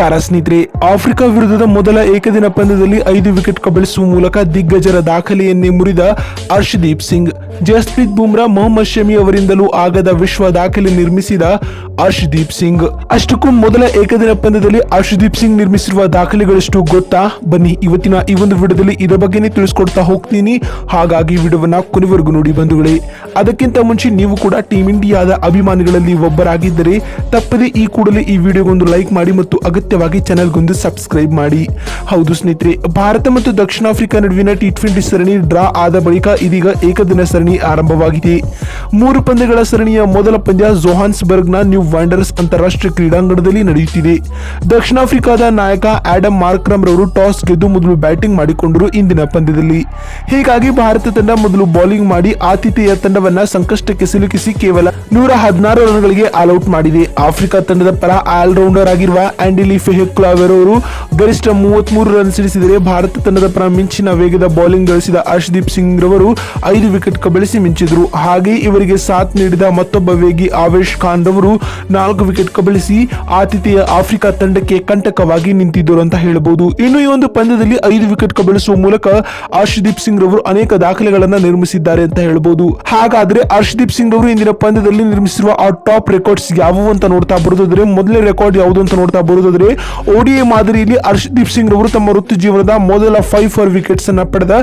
ನಮಸ್ಕಾರ ಸ್ನೇಹಿತರೆ, ಆಫ್ರಿಕಾ ವಿರುದ್ಧದ ಮೊದಲ ಏಕದಿನ ಪಂದ್ಯದಲ್ಲಿ ಐದು ವಿಕೆಟ್ ಕಬಳಿಸುವ ಮೂಲಕ ದಿಗ್ಗಜರ ದಾಖಲೆಯನ್ನೇ ಮುರಿದ ಹರ್ಷದೀಪ್ ಸಿಂಗ್. ಜಸ್ಪ್ರೀತ್ ಬುಮ್ರಾ, ಮೊಹಮ್ಮದ್ ಶಮಿ ಅವರಿಂದಲೂ ಆಗದ ವಿಶ್ವ ದಾಖಲೆ ನಿರ್ಮಿಸಿದ ಹರ್ಷದೀಪ್ ಸಿಂಗ್. ಅಷ್ಟಕ್ಕೂ ಮೊದಲ ಏಕದಿನ ಪಂದ್ಯದಲ್ಲಿ ಹರ್ಷದೀಪ್ ಸಿಂಗ್ ನಿರ್ಮಿಸಿರುವ ದಾಖಲೆಗಳಷ್ಟು ಗೊತ್ತಾ? ಬನ್ನಿ, ಇವತ್ತಿನ ಈ ಒಂದು ವಿಡಿಯೋದಲ್ಲಿ ಇದರ ಬಗ್ಗೆನೇ ತಿಳಿಸ್ಕೊಡ್ತಾ ಹೋಗ್ತೀನಿ. ಹಾಗಾಗಿ ವಿಡಿಯೋವನ್ನ ಕೊನೆವರೆಗೂ ನೋಡಿ ಬಂಧುಗಳೇ. ಅದಕ್ಕಿಂತ ಮುಂಚೆ ನೀವು ಕೂಡ ಟೀಮ್ ಇಂಡಿಯಾದ ಅಭಿಮಾನಿಗಳಲ್ಲಿ ಒಬ್ಬರಾಗಿದ್ದರೆ ತಪ್ಪದೆ ಈ ಕೂಡಲೇ ಈ ವಿಡಿಯೋಗೊಂದು ಲೈಕ್ ಮಾಡಿ ಮತ್ತು ಅಗತ್ಯವಾಗಿ ಚಾನೆಲ್ಗೊಂದು ಸಬ್ಸ್ಕ್ರೈಬ್ ಮಾಡಿ. ಹೌದು ಸ್ನೇಹಿತರೆ, ಭಾರತ ಮತ್ತು ದಕ್ಷಿಣ ಆಫ್ರಿಕಾ ನಡುವಿನ ಟಿ ಟ್ವೆಂಟಿ ಸರಣಿ ಡ್ರಾ ಆದ ಬಳಿಕ ಇದೀಗ ಏಕದಿನ ಆರಂಭವಾಗಿದೆ. ಮೂರು ಪಂದ್ಯಗಳ ಸರಣಿಯ ಮೊದಲ ಪಂದ್ಯ ಜೋಹಾನ್ಸ್ಬರ್ಗ್ನ ನ್ಯೂ ವಾಂಡರ್ಸ್ ಅಂತಾರಾಷ್ಟ್ರೀಯ ಕ್ರೀಡಾಂಗಣದಲ್ಲಿ ನಡೆಯುತ್ತಿದೆ. ದಕ್ಷಿಣ ಆಫ್ರಿಕಾದ ನಾಯಕ ಆಡಮ್ ಮಾರ್ಕ್ರಮ್ ರವರು ಟಾಸ್ ಗೆದ್ದು ಮೊದಲು ಬ್ಯಾಟಿಂಗ್ ಮಾಡಿಕೊಂಡರು ಇಂದಿನ ಪಂದ್ಯದಲ್ಲಿ. ಹೀಗಾಗಿ ಭಾರತ ತಂಡ ಮೊದಲು ಬೌಲಿಂಗ್ ಮಾಡಿ ಆತಿಥೇಯ ತಂಡವನ್ನ ಸಂಕಷ್ಟಕ್ಕೆ ಸಿಲುಕಿಸಿ ಕೇವಲ ನೂರ ಹದಿನಾರು ರನ್ಗಳಿಗೆ ಆಲ್ಔಟ್ ಮಾಡಿದೆ. ಆಫ್ರಿಕಾ ತಂಡದ ಪರ ಆಲ್ರೌಂಡರ್ ಆಗಿರುವ ಆಂಡಿಲಿ ಫೆಹೆಕ್ಲಾವೆರ್ ಅವರು ಗರಿಷ್ಠ ಮೂವತ್ಮೂರು ರನ್ ಸಿಡಿಸಿದರೆ ಭಾರತ ತಂಡದ ಪರ ಮಿಂಚಿನ ವೇಗದ ಬೌಲಿಂಗ್ ಗಳಿಸಿದ ಹರ್ಷದೀಪ್ ಸಿಂಗ್ ರವರು ಐದು ವಿಕೆಟ್ ಕಬಳಿಸಿ ಮಿಂಚಿದ್ರು. ಹಾಗೆ ಇವರಿಗೆ ಸಾಥ್ ನೀಡಿದ ಮತ್ತೊಬ್ಬ ವೇಗಿ ಆವೇಶ್ ಖಾನ್ ರವರು ನಾಲ್ಕು ವಿಕೆಟ್ ಕಬಳಿಸಿ ಆತಿಥೇಯ ಆಫ್ರಿಕಾ ತಂಡಕ್ಕೆ ಕಂಟಕವಾಗಿ ನಿಂತಿದ್ದರು ಅಂತ ಹೇಳಬಹುದು ಇನ್ನು ಈ ಒಂದು ಪಂದ್ಯದಲ್ಲಿ ಐದು ವಿಕೆಟ್ ಕಬಳಿಸುವ ಮೂಲಕ ಹರ್ಷದೀಪ್ ಸಿಂಗ್ ರವರು ಅನೇಕ ದಾಖಲೆಗಳನ್ನ ನಿರ್ಮಿಸಿದ್ದಾರೆ ಅಂತ ಹೇಳಬಹುದು ಹಾಗಾದ್ರೆ ಹರ್ಷದೀಪ್ ಸಿಂಗ್ ರವರು ಇಂದಿನ ಪಂದ್ಯದಲ್ಲಿ ನಿರ್ಮಿಸಿರುವ ಆ ಟಾಪ್ ರೆಕಾರ್ಡ್ಸ್ ಯಾವುವು ಅಂತ ನೋಡ್ತಾ ಬರೋದಾದ್ರೆ ಮೊದಲನೇ ರೆಕಾರ್ಡ್ ಯಾವುದು ಅಂತ ನೋಡ್ತಾ ಬರೋದಾದ್ರೆ ಓಡಿಎ ಮಾದರಿಯಲ್ಲಿ ಹರ್ಷದೀಪ್ ಸಿಂಗ್ ರವರು ತಮ್ಮ ವೃತ್ತಿ ಜೀವನದ ಮೊದಲ ಫೈವ್ ಫೋರ್ ವಿಕೆಟ್ಸ್ ಅನ್ನ ಪಡೆದ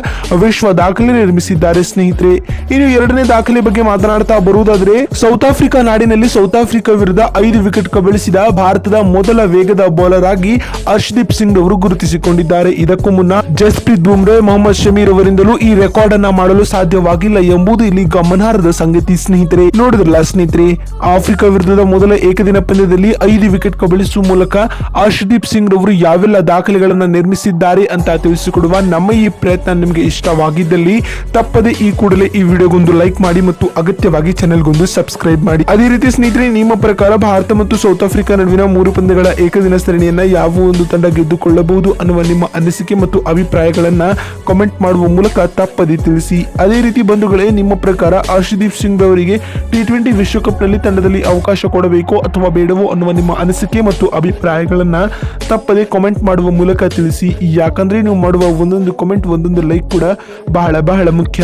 ವಿಶ್ವ ದಾಖಲೆ ನಿರ್ಮಿಸಿದ್ದಾರೆ ಸ್ನೇಹಿತರೆ. ಇನ್ನು ಎರಡನೇ ದಾಖಲೆ ಬಗ್ಗೆ ಮಾತನಾಡ್ತಾ ಬರುವುದಾದ್ರೆ ಸೌತ್ ಆಫ್ರಿಕಾ ನಾಡಿನಲ್ಲಿ ಸೌತ್ ಆಫ್ರಿಕಾ ವಿರುದ್ಧ ಐದು ವಿಕೆಟ್ ಕಬಳಿಸಿದ ಭಾರತದ ಮೊದಲ ವೇಗದ ಬೌಲರ್ ಆಗಿ ಹರ್ಷದೀಪ್ ಸಿಂಗ್ ಅವರು ಗುರುತಿಸಿಕೊಂಡಿದ್ದಾರೆ. ಇದಕ್ಕೂ ಮುನ್ನ ಜಸ್ಪ್ರೀತ್ ಬುಮ್ರೆ, ಮೊಹಮ್ಮದ್ ಶಮೀರ್ ಅವರಿಂದಲೂ ಈ ರೆಕಾರ್ಡ್ ಅನ್ನ ಮಾಡಲು ಸಾಧ್ಯವಾಗಿಲ್ಲ ಎಂಬುದು ಇಲ್ಲಿ ಗಮನಾರ್ಹದ ಸಂಗತಿ ಸ್ನೇಹಿತರೆ. ನೋಡಿದ್ರಲ್ಲ ಸ್ನೇಹಿತರೆ ಆಫ್ರಿಕಾ ವಿರುದ್ಧದ ಮೊದಲ ಏಕದಿನ ಪಂದ್ಯದಲ್ಲಿ ಐದು ವಿಕೆಟ್ ಕಬಳಿಸುವ ಮೂಲಕ ಹರ್ಷದೀಪ್ ಸಿಂಗ್ ಅವರು ಯಾವೆಲ್ಲ ದಾಖಲೆಗಳನ್ನ ನಿರ್ಮಿಸಿದ್ದಾರೆ ಅಂತ ತಿಳಿಸಿಕೊಡುವ ನಮ್ಮ ಈ ಪ್ರಯತ್ನ ನಿಮಗೆ ಇಷ್ಟವಾಗಿದ್ದಲ್ಲಿ, ತಪ್ಪದೆ ಈ ಕೂಡಲೇ ಈ ವಿಡಿಯೋಗೊಂದು ಲೈಕ್ ಮಾಡಿ ಮತ್ತು ಅಗತ್ಯವಾಗಿ ಚಾನೆಲ್ಗೊಂದು ಸಬ್ಸ್ಕ್ರೈಬ್ ಮಾಡಿ. ಅದೇ ರೀತಿ ಸ್ನೇಹಿತರೆ, ನಿಮ್ಮ ಪ್ರಕಾರ ಭಾರತ ಮತ್ತು ಸೌತ್ ಆಫ್ರಿಕಾ ನಡುವಿನ ಮೂರು ಪಂದ್ಯಗಳ ಏಕದಿನ ಸರಣಿಯನ್ನ ಯಾವ ಒಂದು ತಂಡ ಗೆದ್ದುಕೊಳ್ಳಬಹುದು ಅನ್ನುವ ನಿಮ್ಮ ಅನಿಸಿಕೆ ಮತ್ತು ಅಭಿಪ್ರಾಯಗಳನ್ನ ಕಾಮೆಂಟ್ ಮಾಡುವ ಮೂಲಕ ತಪ್ಪದೆ ತಿಳಿಸಿ. ಅದೇ ರೀತಿ ಬಂಧುಗಳೇ, ನಿಮ್ಮ ಪ್ರಕಾರ ಹರ್ಷದೀಪ್ ಸಿಂಗ್ ಅವರಿಗೆ ಟಿ ಟ್ವೆಂಟಿ ವಿಶ್ವಕಪ್ನಲ್ಲಿ ತಂಡದಲ್ಲಿ ಅವಕಾಶ ಕೊಡಬೇಕೋ ಅಥವಾ ಬೇಡವೋ ಅನ್ನುವ ನಿಮ್ಮ ಅನಿಸಿಕೆ ಮತ್ತು ಅಭಿಪ್ರಾಯಗಳನ್ನ ತಪ್ಪದೆ ಕಾಮೆಂಟ್ ಮಾಡುವ ಮೂಲಕ ತಿಳಿಸಿ. ಯಾಕಂದ್ರೆ ನೀವು ಮಾಡುವ ಒಂದೊಂದು ಕಾಮೆಂಟ್ ಒಂದೊಂದು ಲೈಕ್ ಕೂಡ ಬಹಳ ಬಹಳ ಮುಖ್ಯ.